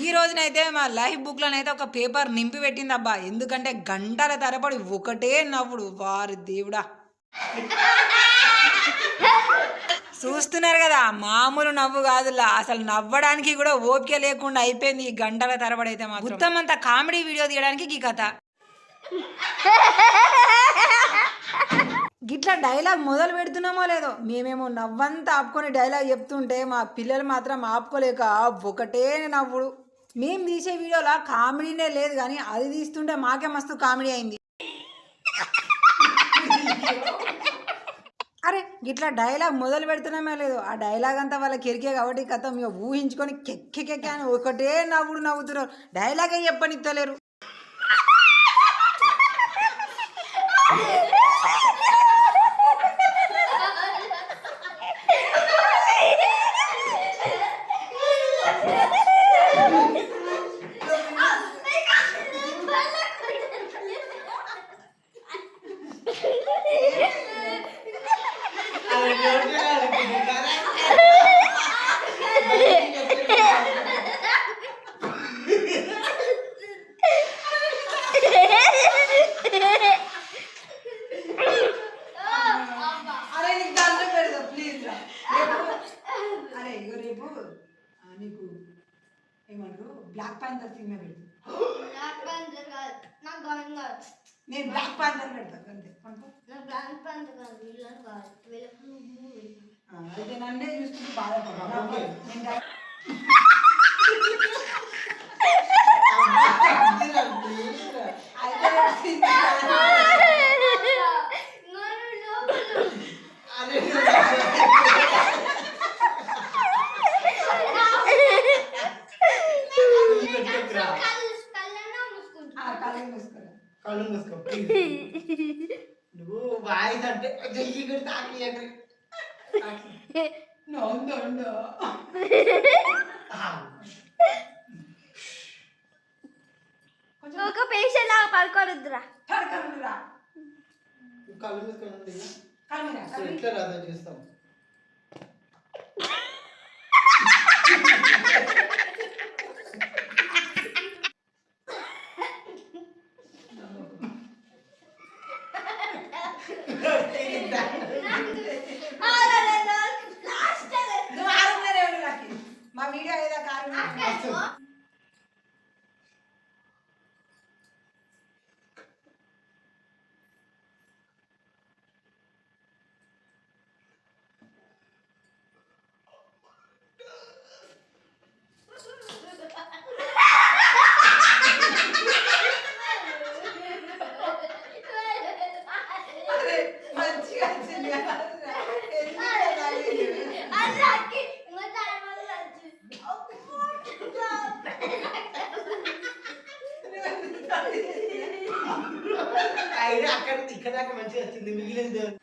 ఈ రోజునైతే మా లైఫ్ బుక్లోనైతే ఒక పేపర్ నింపి పెట్టింది అబ్బా. ఎందుకంటే గంటల తరబడి ఒకటే నవ్వుడు. వారి దేవుడా. చూస్తున్నారు కదా మామూలు నవ్వు కాదులా. అసలు నవ్వడానికి కూడా ఓపిక లేకుండా అయిపోయింది ఈ గంటల తరబడి అయితే మాత్రం. మొత్తం అంతా కామెడీ వీడియో తీయడానికి ఈ కథ. గిట్లా డైలాగ్ మొదలు పెడుతున్నామో లేదో? మేమేమో నవ్వంతా ఆపుకొని డైలాగ్ చెప్తుంటే మా పిల్లలు మాత్రం ఆపుకోలేక ఒకటే నవ్వుడు. మేము తీసే వీడియోలో కామెడీనే లేదు కానీ అది తీస్తుంటే మాకే మస్తు కామెడీ అయింది. అరే గిట్లా డైలాగ్ మొదలు పెడుతున్నామే లేదు? ఆ డైలాగ్ అంతా వాళ్ళకి ఎరికే కాబట్టి కథ ఇక ఊహించుకొని కెక్కెకెక్కే అని ఒకటే నవ్వుడు నవ్వుతున్నారు. డైలాగే చెప్పనిత్తలేరు అరే నీకు ఏమంటారు? బ్లాక్ పాంథర్ సినిమా పెడతా. బ్లాక్ కాదు. నాకు నేను బ్లాక్ పాంథర్ పెడతా అంతే. నాకు బ్లాక్ ప్యాంతర్ కాదు. విలన్ కాదు. విలన్ మూవీ ఆ, అయితే నన్నే చూస్తుంటే బాధపడతా నేను డై- అయితే వచ్చింది. ఆ, కళ్ళు మూసుకోరా. కళ్ళు మూసుకో. నువ్వు వాయిస్ అంటే చెయ్యి కూడా తాకి ఎక్కడి No, no, no. కొంచెం ఒక పేషెంట్ లాగా పడుకోరుద్దురా పడకరురా. కళ్ళు అసలు కళ్ళు. ఎట్లా రాదా చేస్తాం మా వీడియో ఏదో car అక్కడ ఇక్కడ దాకా మంచిగా వచ్చింది మిగిలింది అక్కడ